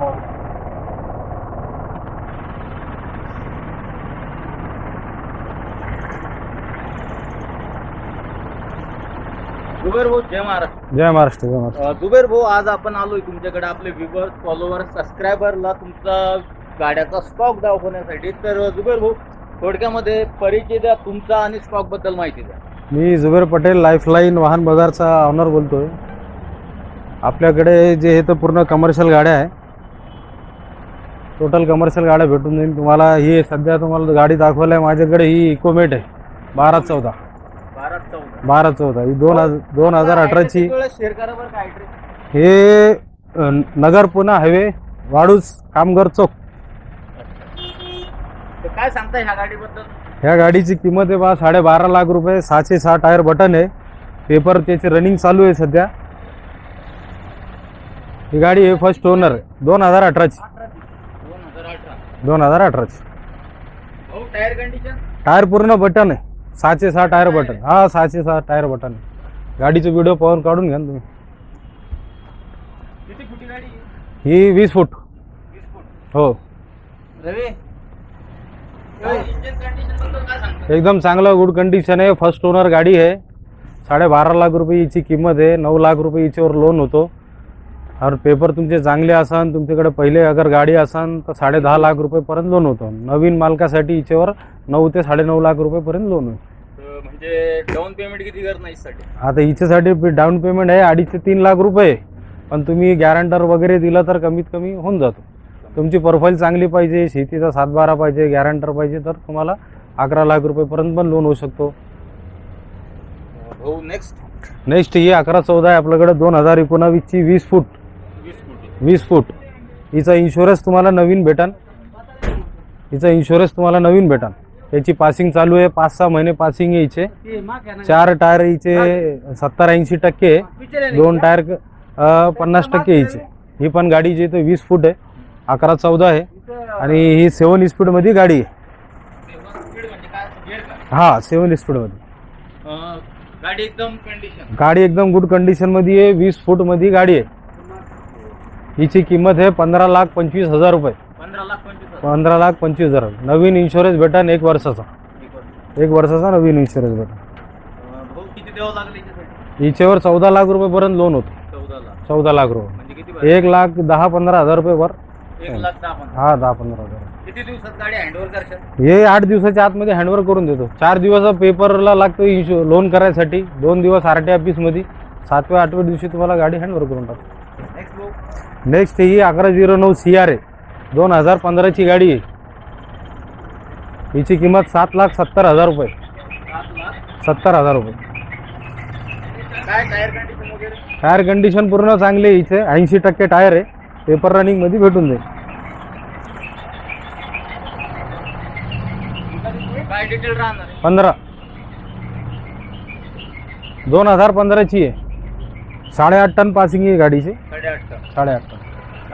जुबेर भाऊ जय महाराष्ट्र. जय महाराष्ट्र जय महाराष्ट्र. अं, जुबेर भाऊ आज आपण आलोय तुमच्याकडे आपले व्ह्युअर्स फॉलोअर सबस्क्रायबरला तुमचा गाड्याचा स्टॉक दाखवण्यासाठी. तर जुबेर भाऊ थोडक्यामध्ये परिचय द्या तुमचा आणि स्टॉकबद्दल माहिती द्या. मी जुबेर पटेल लाईफलाईन वाहन बाजारचा ऑनर बोलतोय. आपल्याकडे जे हे तर पूर्ण कमर्शियल गाड्या आहे टोटल कमर्शियल गाड्या भेटून जाईल. तुम्हाला ही सध्या तुम्हाला गाडी दाखवायला आहे माझ्याकडे ही इकोमेट आहे. बारा चौदा. बारा चौदा. ही दोन हजार दोन हजार अठराची? हे नगर पुणे हायवे वाडूस कामगार चौक. काय सांगताय ह्या गाडीबद्दल? ह्या गाडीची किंमत आहे बा साडेबारा लाख रुपये सहाशे सहा टायर बटन आहे. पेपर त्याचे रनिंग चालू आहे सध्या. ही गाडी आहे फर्स्ट ओनर दोन हजार अठराची. दोन हजार अठरा दोन हजार अठराची. टायर कंडिशन टायर पूर्ण बटन आहे. सहाशे सहा टायर बटन हा सहाशे सहा टायर बटन आहे. गाडीचा व्हिडिओ पाहून काढून घ्या ना तुम्ही. किती फुटी गाडी आहे? ही वीस फूट. वीस फूट? हो. रवी? इंजिन कंडिशनबद्दल काय सांगता? एकदम चांगलं गुड कंडिशन आहे. फर्स्ट ओनर गाडी आहे. साडेबारा लाख रुपये हिची किंमत आहे. नऊ लाख रुपये हिच्यावर लोन होतो. और पेपर तुमचे चांगले असन तुमच्याकडे पहिले अगर गाडी असन तर साडे दहा लाख रुपयेपर्यंत लोन होतं. नवीन मालकासाठी हिच्यावर नऊ ते साडेनऊ लाख रुपयेपर्यंत लोन होईल तर म्हणजे डाऊन पेमेंट किती करणार यासाठी आता हिच्यासाठी डाऊन पेमेंट आहे अडीच ते तीन लाख रुपये. पण तुम्ही गॅरंटर वगैरे दिलं तर कमीत कमी होऊन जातो. तुमची प्रोफाईल चांगली पाहिजे शेतीचा सातबारा पाहिजे गॅरंटर पाहिजे तर तुम्हाला अकरा लाख रुपयेपर्यंत पण लोन होऊ शकतो. भाऊ नेक्स्ट नेक्स्ट ही अकरा चौदा आहे. आपल्याकडे दोन हजार एकोणावीसची वीस फूट. वीस फुटी. हिचा इन्शुरन्स तुम्हाला नवीन भेटन. हिचा इन्शुरन्स तुम्हाला नवीन भेटन. याची पासिंग चालू आहे. पाच सहा महिने पासिंग आहे हिचे. चार टायर हिचे सत्तर ऐंशी टक्के आहे. दोन टायर पन्नास टक्के हिचे. ही पण गाडी जी आहे वीस फूट आहे. अकरा चौदा आहे. आणि ही सेवन स्पीडमध्ये गाडी आहे? हा सेवन स्पीडमध्ये गाडी एकदम गुड कंडिशनमध्ये आहे. वीस फूटमध्ये गाडी आहे. हिची किंमत आहे पंधरा लाख पंचवीस हजार रुपये. पंधरा लाख पंचवीस हजार. पंधरा लाख पंचवीस हजार. नवीन इन्शुरन्स भेटन एक वर्षाचा. ठीक आहे. एक वर्षाचा नवीन इन्शुरन्स भेटन. अं, भाऊ किती द्यावं लागलं याच्यासाठी? हिच्यावर चौदा लाख रुपयेपर्यंत लोन होतं. चौदा लाख. चौदा लाख रुपये. म्हणजे किती? एक लाख दहा पंधरा हजार रुपये वर. एक लाख दहा पंधरा. हा दहा पंधरा हजार. किती दिवसात गाडी हँडओव्हर करशाल? हे आठ दिवसाच्या आतमध्ये हँडओव्हर करून देतो. चार दिवस पेपरला लागतो इन्शु लोन करायसाठी. दोन दिवस आर टी ऑफिसमध्ये सातव्या आठव्या दिवशी तुम्हाला गाडी हँडओव्हर करून टाकतो. नेक्स्ट ही अकरा झिरो नऊ सी आर आहे दोन हजार पंधराची गाडी आहे. हिची किंमत सात लाख सत्तर हजार रुपये. सत्तर हजार रुपये. टायर कंडिशन पूर्ण चांगली आहे हिचे. ऐंशी टक्के टायर आहे. पेपर रनिंगमध्ये भेटून जाईल? पंधरा. दोन हजार पंधराची आहे. साडेआठ टन पासिंग आहे गाडीची. साडेआठ का साडेआठ टन.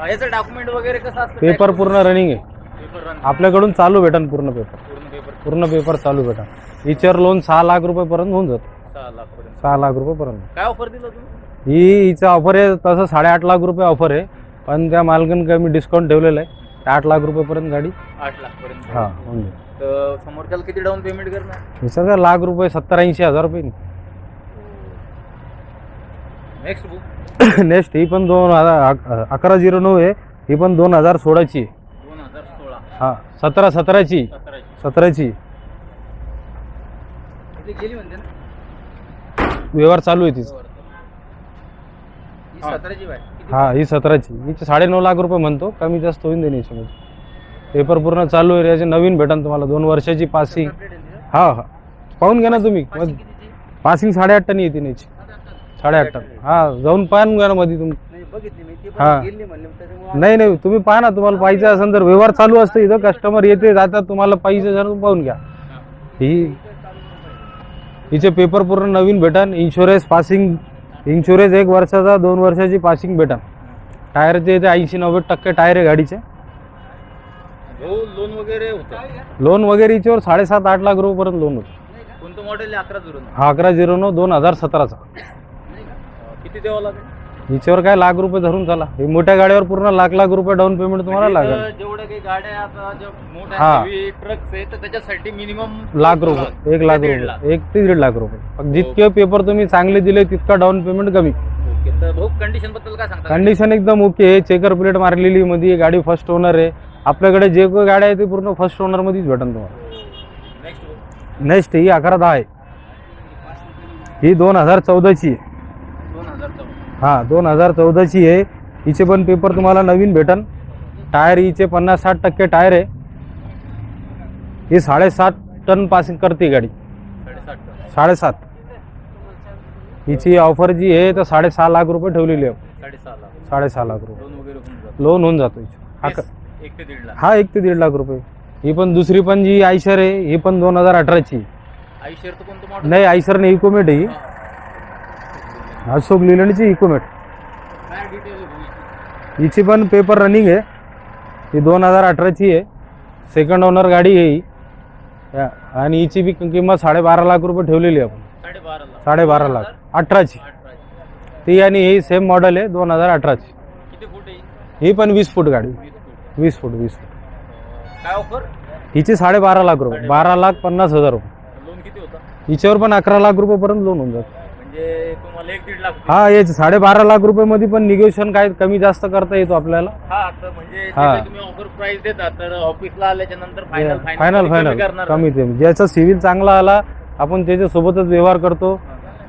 अं, याचं डॉक्युमेंट वगैरे कसं असतं? पेपर पूर्ण रनिंग आहे. पेपर रन आपल्याकडून चालू भेटन पूर्ण पेपर पूर्ण पेपर पूर्ण पेपर चालू भेटन. हिच्यावर लोन सहा लाख रुपयेपर्यंत होऊन जातं. सहा लाख पर्यंत. सहा लाख रुपयेपर्यंत काय ऑफर दिलं तुम्ही? ही हिचं ऑफर आहे तसं साडेआठ लाख रुपये ऑफर आहे. पण त्या मालकानं कमी डिस्काउंट ठेवलेलं आहे. ते आठ लाख रुपयेपर्यंत गाडी आठ लाख पर्यंत. हा होऊन जाईल. तर समोरच्याला किती डाऊन पेमेंट करणार? सगळं लाख रुपये सत्तर ऐंशी हजार रुपये. नेक्स्ट बुक नेक्स्ट ही पण दोन हजार अक- अकरा झिरो नऊ आहे. ही पण दोन हजार सोळाची दोन हजार सोळा. हा सतरा सतराची. सतराची. गेली म्हणते ना? व्यवहार चालू आहे तिचा. ही हा. ही सतराची. हिचे साडेनऊ लाख रुपये म्हणतो. कमी जास्त होईन देणे याच्यामध्ये. पेपर पूर्ण चालू आहे याचे नवीन भेटन तुम्हाला. दोन वर्षाची पासिंग? हा हा. पाहून घ्या ना तुम्ही? पासिंग साडेआठ टन येते याची. साडेआठ टन हा जाऊन पाहून घ्या ना मध्ये तुम्ही नाही बघितली मी. ती हा. पण गेली म्हणली त्याच्यामुळे नाही नाही तुम्ही पहा ना तुम्हाला पाहिजे असेल तर व्यवहार चालू असतं इथं. कस्टमर येते जातात तुम्हाला पाहिजे जर पाहून घ्या. ही हिचे पेपर पूर्ण नवीन भेटन. इन्शुरन्स पासिंग इन्शुरन्स एक वर्षाचा दोन वर्षाची पासिंग भेटन. टायरचे इथे ऐंशी नव्वद टक्के टायर आहे गाडीचे. लोन वगैरे होतं. लोन वगैरे हिच्यावर साडेसात आठ लाख रुपयेपर्यंत लोन होतं. कोणतं मॉडेल आहे? अकरा झिरो हा अकरा झिरो नऊ दोन हजार सतराचा. किती द्यावं लागेल? हिच्यावर काय लाख रुपये धरून चला. हे मोठ्या गाड्यावर पूर्ण लाख लाख रुपये डाऊन पेमेंट तुम्हाला म्हणजे लागेल. इथं जेवढ्या काही गाड्या आता ज्या हा. तर त्याच्यासाठी मिनिमम लाख रुपये. एक लाख. दीड लाख. रुपये. एक ते दीड लाख रुपये. जितके पेपर तुम्ही चांगले दिले तितका डाऊन पेमेंट कमी. ओके. तर भाऊ कंडिशनबद्दल काय सांगता? कंडिशन एकदम ओके आहे. चेकर प्लेट मारलेली मध्ये गाडी फर्स्ट ओनर आहे. आपल्याकडे जे काही गाड्या आहे ते पूर्ण फर्स्ट ओनर मध्येच भेटेल तुम्हाला. नेक्स्ट नेक्स्ट ही अकरा दहा आहे. ही दोन हजार चौदाची आहे. हा दोन हजार चौदाची आहे. हिचे पण पेपर तुम्हाला नवीन भेटन. टायर हिचे पन्नास साठ टक्के टायर आहे. ही साडेसात टन पासिंग करते गाडी. साडेसात हिची ऑफर जी आहे तर साडेसहा लाख रुपये ठेवलेली आहे. साडेसहा लाख. रुपये. लोन होऊन जातं. हा एक ते दीड लाख. हा एक ते दीड लाख रुपये. ही पण दुसरी पण जी आयशर आहे ही पण दोन हजार अठराची. नाही आयशर नाही इकोमेट आहे ही. अशोक लिलंडची इकोमेट? हिची पण पेपर रनिंग आहे. ही दोन हजार अठराची आहे. सेकंड ओनर गाडी आहे ही. आणि हिची बी किंमत साडेबारा लाख रुपये ठेवलेली आहे आपण. साडेबारा लाख. अठराची. ती आणि ही सेम मॉडेल आहे दोन हजार अठराची. ही? पण वीस फूट गाडी. वीस फूट वीस फूट. हिची साडेबारा लाख रुपये. बारा लाख पन्नास हजार रुपये. लोन किती होतं? हिच्यावर पण अकरा लाख रुपयेपर्यंत लोन होऊन जातं. म्हणजे तुम्हाला एक दीड लाख. हा साडेबारा लाख रुपये मध्ये पण निगोशिएशन काय कमी जास्त करता येतो आपल्याला. हा तर म्हणजे जे हा. काही तुम्ही ऑफर प्राइस देता तर ऑफिसला आल्याच्यानंतर फायनल फायनल फायनल करणार. कमी ते. ज्याचा सिव्हिल चांगला आला आपण त्याच्यासोबतच व्यवहार करतो.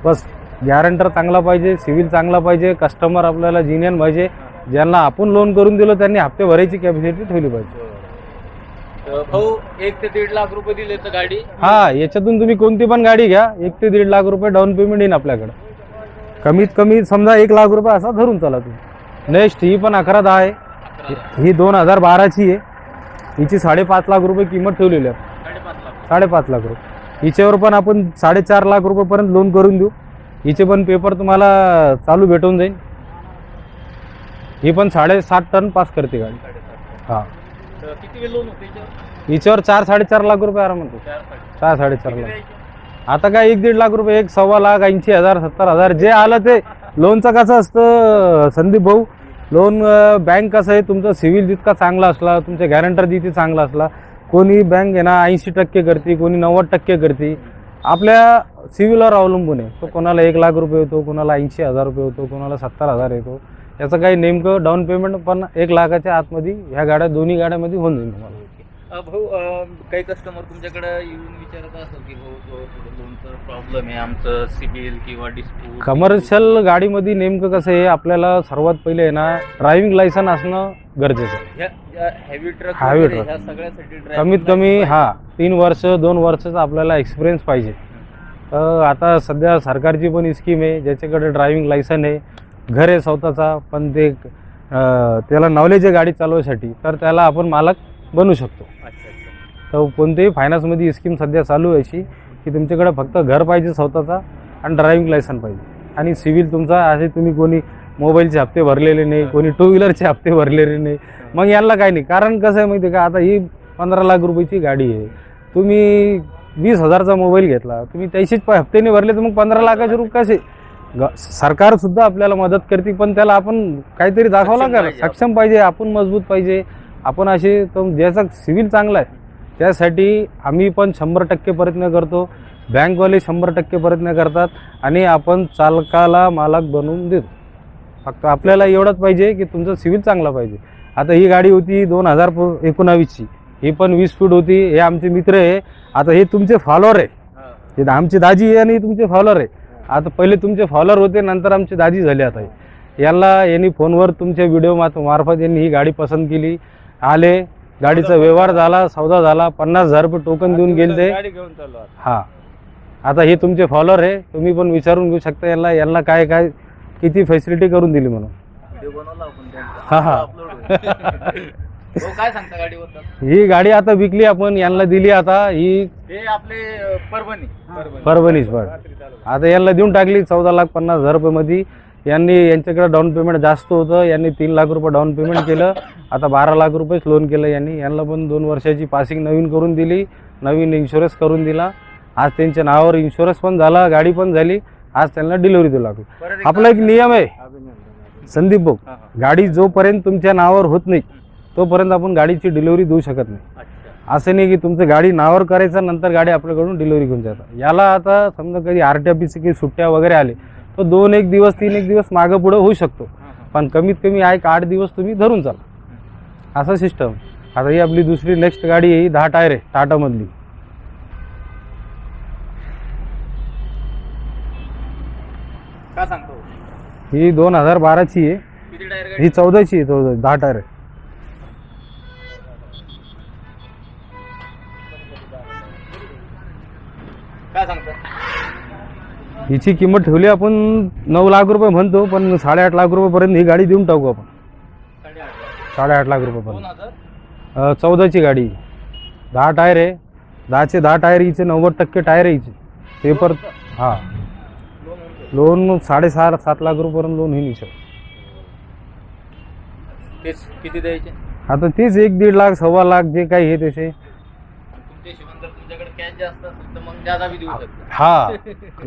बस गॅरंटर चांगला पाहिजे सिव्हिल चांगला पाहिजे कस्टमर आपल्याला जिनियन पाहिजे. ज्यांना आपण लोन करून दिलं त्यांनी हप्ते भरायची कॅपॅसिटी ठेवली पाहिजे. भाऊ एक ते दीड लाख रुपये दिले तर गाडी. हा याच्यातून तुम्ही कोणती पण गाडी घ्या. एक ते दीड लाख रुपये डाऊन पेमेंट येईन आपल्याकडे. कमीत कमी समजा एक लाख रुपये असा धरून चला तुम्ही. नेक्स्ट ही पण अकरा दहा आहे. ही दोन हजार बाराची आहे. हिची साडेपाच लाख रुपये किंमत ठेवलेली आहे. साडेपाच लाख. रुपये. हिच्यावर पण आपण साडेचार लाख रुपयेपर्यंत लोन करून देऊ. हिचे पण पेपर तुम्हाला चालू भेटून जाईल ही पण साडेसात टन पास करते गाडी. हा. तर किती वेळ लोन होते याच्यावर? हिच्यावर चार साडेचार लाख रुपये आरामात होतो. चार साडे चार साडेचार किती लाख. द्यायचे? आता काय एक दीड लाख रुपये एक सव्वा लाख ऐंशी हजार सत्तर हजार जे आलं ते. लोनचं कसं असतं संदीप भाऊ? लोन बँक कसं आहे तुमचा सिव्हिल जितका चांगला असला तुमचा गॅरंटर जिथे चांगला असला कोणी बँक आहे ना ऐंशी टक्के करते कोणी नव्वद टक्के करते. आपल्या सिव्हिलवर अवलंबून आहे. तो कोणाला एक लाख रुपये होतो कोणाला ऐंशी हजार रुपये होतो कोणाला सत्तर हजार येतो. याचं काही नेमकं डाऊन पेमेंट पण एक लाखाच्या आतमध्ये ह्या गाड्या दोन्ही गाड्यामध्ये होऊन जाईल तुम्हाला. अ, भाऊ अ, काही कस्टमर तुमच्याकडे येऊन विचारत असेल की भाऊ लोनचं प्रॉब्लेम आहे आमचं सिबिल किंवा डिस्प्यूट कमर्शियल गाडीमध्ये नेमकं कसं आहे आपल्याला सर्वात पहिले आहे ना ड्रायव्हिंग लायसन असणं गरजेचं आहे. Heavy truck Heavy truck. ह्या सगळ्यासाठी driving कमीत कमी license हा तीन वर्ष दोन वर्षाचा आपल्याला एक्सपिरियन्स पाहिजे. तर आता सध्या सरकारची पण स्कीम आहे ज्याच्याकडे ड्रायव्हिंग लायसन आहे घर आहे स्वतःचा पण ते त्याला नॉलेज आहे गाडी चालवायसाठी तर त्याला आपण मालक बनू शकतो. तर कोणत्याही फायनान्समध्ये स्कीम सध्या चालू आहे अशी की तुमच्याकडे फक्त घर पाहिजे स्वतःचा आणि ड्रायव्हिंग लायसन पाहिजे. आणि सिव्हिल तुमचा असे तुम्ही कोणी मोबाईलचे हप्ते भरलेले नाही कोणी टू व्हीलरचे हप्ते भरलेले नाही. मग यांना काय नाही कारण कसं आहे माहिती आहे का आता ही पंधरा लाख रुपयाची गाडी आहे. तुम्ही वीस हजारचा मोबाईल घेतला तुम्ही त्याशीच प- हप्ते नाही भरले तर मग पंधरा लाखाचे रुपये कसे? सरकार सुद्धा आपल्याला मदत करते पण त्याला आपण काहीतरी दाखवला पाहिजे सक्षम पाहिजे आपण मजबूत पाहिजे. आपण असे तो ज्याचा सिव्हिल चांगला आहे त्यासाठी आम्ही पण शंभर टक्के प्रयत्न करतो. बँकवाले शंभर टक्के प्रयत्न करतात आणि आपण चालकाला मालक बनवून देतो. फक्त आपल्याला एवढंच पाहिजे की तुमचं सिव्हिल चांगला पाहिजे. आता ही गाडी होती दोन हजार एकोणावीसची. ही पण वीस फूट होती. हे आमचे मित्र आहे. आता हे तुमचे फॉलोअर आहे. आमची दाजी आहे आणि तुमचे फॉलोअर आहे. आता पहिले तुमचे फॉलोअर होते नंतर आमचे दाजी झाले आता. हे. यांना यांनी फोनवर तुमच्या व्हिडिओ मार्फत यांनी ही गाडी पसंत केली. आले गाडीचा व्यवहार झाला सौदा झाला पन्नास हजार रुपये टोकन देऊन गेले. ते गाडी घेऊन चाललो आता. हा. आता हे तुमचे फॉलोअर आहे तुम्ही पण विचारून घेऊ शकता यांना यांना काय काय किती फॅसिलिटी करून दिली म्हणून. व्हिडिओ बनवला आपण त्यांचा. हा, हा. काय सांगता ही गाडी आता विकली आपण यांना दिली आता ही हे आपले परभणी. परभणीच पण आता यांना देऊन टाकली चौदा लाख पन्नास हजार रुपयेमध्ये यांनी यांच्याकडे डाऊन पेमेंट जास्त होतं. यांनी तीन लाख रुपये डाऊन पेमेंट केलं. आता बारा लाख रुपयेच लोन केलं यांनी. यांना पण दोन वर्षाची पासिंग नवीन करून दिली. नवीन इन्शुरन्स करून दिला. आज त्यांच्या नावावर इन्शुरन्स पण झाला गाडी पण झाली. आज त्यांना डिलिव्हरी देऊ लागली. आपला एक नियम आहे. संदीप भाऊ. गाडी जोपर्यंत तुमच्या नावावर होत नाही तोपर्यंत आपण गाडीची डिलिव्हरी देऊ शकत नाही. असं नाही की तुमचं गाडी नावावर करायचं नंतर गाडी आपल्याकडून डिलिव्हरी घेऊन जातात याला आता समजा कधी आर टी ऑफिसचे काही सुट्ट्या वगैरे आले तर दोन एक दिवस तीन एक दिवस मागं पुढं होऊ शकतो. पण कमीत कमी एक आठ दिवस तुम्ही धरून चाला. असं सिस्टम आता ही आपली दुसरी नेक्स्ट गाडी आहे ही दहा टायर आहे टाटामधली काय सांगतो? ही दोन हजार बाराची आहे. ही चौदाची आहे चौदा दहा टायर आहे. काय सांगतो हिची किंमत ठेवली आपण नऊ लाख रुपये म्हणतो पण साडेआठ लाख रुपयेपर्यंत ही गाडी देऊन टाकू आपण. साडेआठ लाख रुपयेपर्यंत चौदाची गाडी. दहा टायर आहे. दहाचे दहा टायर हिचे नव्वद टक्के टायर आहे हिचे. पेपर हां. लोन साडेसहा सात लाख रुपयापर्यंत लोन होईल तेच किती द्यायचे? आता तेच एक दीड लाख सव्वा लाख जे काही आहे तसे. कॅश जास्त असेल तर मग जादा बी देऊ शकता. हा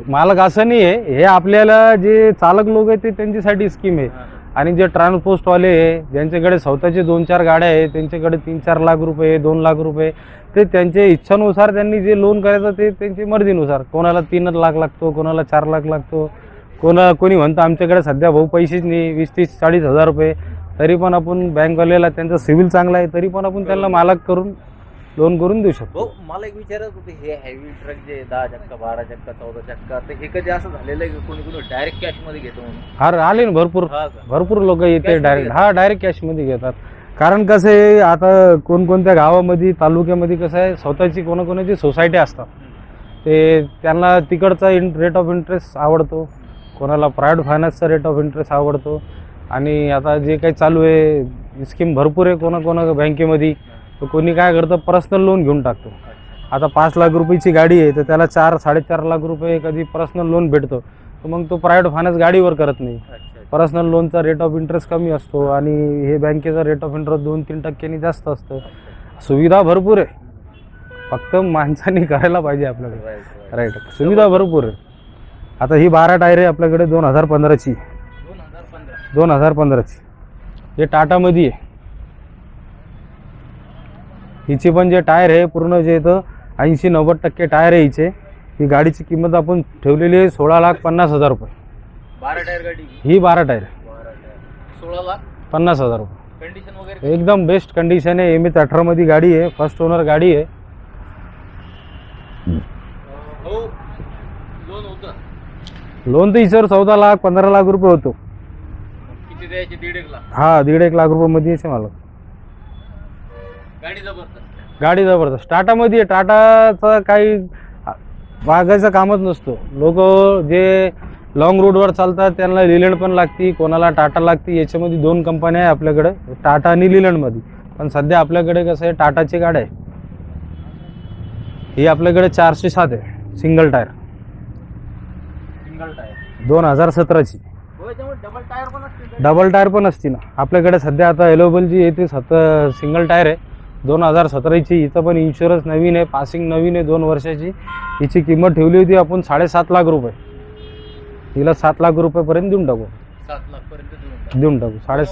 मालक असं नाही आहे हे आपल्याला जे चालक लोक आहेत ते त्यांच्यासाठी स्कीम आहे. हा, आणि जे ट्रान्सपोर्टवाले आहे ज्यांच्याकडे स्वतःचे दोन चार गाड्या आहे त्यांच्याकडे तीन चार लाख रुपये दोन लाख रुपये ते त्यांच्या इच्छानुसार त्यांनी जे लोन करायचं ते त्यांची मर्जीनुसार. कोणाला तीनच लाख लागतो कोणाला चार लाख लागतो. कोणा कोणी म्हणतं आमच्याकडे सध्या भाऊ पैसेच नाही वीस तीस चाळीस हजार रुपये. तरी पण आपण बँकवाल्याला त्यांचा सिव्हिल चांगला आहे तरी पण आपण त्यांना मालक करून लोन करून देऊ शकतो. मला एक विचारत होते हे हेवी ट्रक जे दहा चक्का बारा चक्का चौदा चक्का तर हे कधी असं झालेलं आहे की कोणी कोणी डायरेक्ट कॅशमध्ये घेतो म्हणून? हा आले ना भरपूर. हा का? भरपूर लोक येते Cash डायरेक्ट. हा डायरेक्ट कॅशमध्ये घेतात. कारण कसं आहे आता कोणकोणत्या गावामध्ये तालुक्यामध्ये कसं आहे स्वतःची कोणाकोणाची सोसायटी असतात. ते त्यांना तिकडचा इन रेट ऑफ इंटरेस्ट आवडतो. कोणाला प्रायव्हेट फायनान्सचा रेट ऑफ इंटरेस्ट आवडतो. आणि आता जे काही चालू आहे स्कीम भरपूर आहे कोणा कोणा बँकेमध्ये तर कोणी काय करतं पर्सनल लोन घेऊन टाकतो. आता पाच लाख रुपयाची गाडी आहे तर त्याला चार साडेचार लाख रुपये कधी पर्सनल लोन भेटतो. तर मग तो प्रायव्हेट फायनान्स गाडीवर करत नाही. पर्सनल लोनचा रेट ऑफ इंटरेस्ट कमी असतो आणि हे बँकेचा रेट ऑफ इंटरेस्ट दोन तीन टक्क्यांनी जास्त असतं. सुविधा भरपूर आहे. फक्त माणसाने करायला पाहिजे आपल्याकडे. राईट सुविधा भरपूर आहे. आता ही बारा टायर आहे आपल्याकडे दोन हजार पंधराची. दोन हजार पंधराची. हे टाटामध्ये आहे. हिची पण जे टायर आहे पूर्ण जे येतं ऐंशी नव्वद टक्के टायर आहे हिचे ही गाडीची किंमत आपण ठेवलेली आहे सोळा लाख पन्नास हजार रुपये. बारा टायर गाडी ही? बारा टायर. सोळा लाख? पन्नास हजार रुपये. कंडिशन वगैरे एकदम बेस्ट कंडिशन आहे एम एच अठरामध्ये गाडी आहे फर्स्ट ओनर गाडी आहे. हो लोन होतं. लोन तर हिच्यावर चौदा लाख पंधरा लाख रुपये होतो. किती द्यायचे? दीड एक लाख. हा दीड एक लाख रुपयामध्ये यायचे मला गाडी जबरदस्त गाडी जबरदस्त. टाटामध्ये टाटाचं काही मागायचं कामच नसतो. लोक जे लॉंग रूटवर चालतात त्यांना लिलंड पण लागती कोणाला टाटा लागती याच्यामध्ये दोन कंपन्या आहे आपल्याकडे टाटा आणि लिलंडमध्ये पण सध्या आपल्याकडे कसं आहे टाटाची गाडी आहे. ही आपल्याकडे चारशे सात आहे सिंगल टायर सिंगल टायर दोन हजार सतराची. डबल टायर पण असते डबल टायर पण असते ना आपल्याकडे सध्या आता अवेलेबल जी आहे ती सत सिंगल टायर आहे. दोन हजार सतराची हिचं पण इन्शुरन्स नवीन आहे पासिंग नवीन आहे दोन वर्षाची. हिची किंमत ठेवली होती आपण साडेसात लाख रुपये. हिला सात लाख रुपयेपर्यंत देऊन टाकू. सात लाख पर्यंत देऊन टाक. साडे.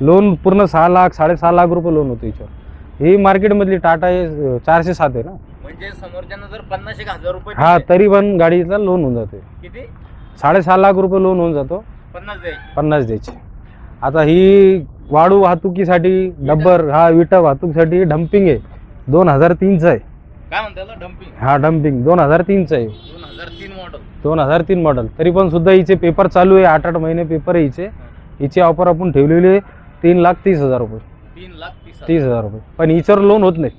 लोन पूर्ण सहा लाख साडेसहा लाख रुपये लोन होतं हिच्यावर. ही मार्केटमधली टाटा आहे चारशे सात आहे ना? म्हणजे समोरच्यानं जर पन्नास एक हजार रुपये हा तरी पण गाडीचा लोन होऊन जाते. किती? साडेसहा लाख रुपये लोन होऊन जातो. पन्नास द्यायचे. पन्नास द्यायचे. आता ही वाळू वाहतुकीसाठी डब्बर हा विटा वाहतुकीसाठी डम्पिंग आहे. दोन हजार तीनचं आहे. काय म्हणतात डम्पिंग हा डम्पिंग दोन हजार तीनचं आहे. दोन हजार तीन मॉडेल दोन हजार तीन मॉडेल तरी पण सुद्धा हिचे पेपर चालू आहे. आठ आठ महिने पेपर आहे हिचे. हिची ऑफर आपण ठेवलेली आहे. तीन लाख तीस हजार रुपये. तीन लाख तीस तीस हजार रुपये. पण हिच्यावर लोन होत नाही.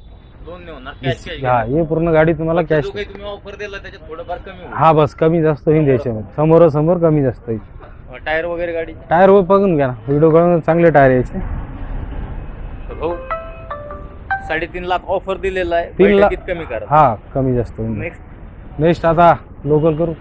हा हे पूर्ण गाडी तुम्हाला कॅश ऑफर दिला त्याच्यात थोडंफार कमी हा बस. कमी जास्त होईल द्यायच्यामध्ये समोरासमोर कमी जास्त होईल. टायर वगैरे गाडी? टायर वर बघून घ्या ना. व्हिडिओ काढून चांगले टायर यायचे. हो. साडेतीन लाख ऑफर दिलेला आहे. तीन लाख- बैठकीत कमी करा? हा कमी जास्त नेक्स्ट नेक्स्ट आता लोकल करू.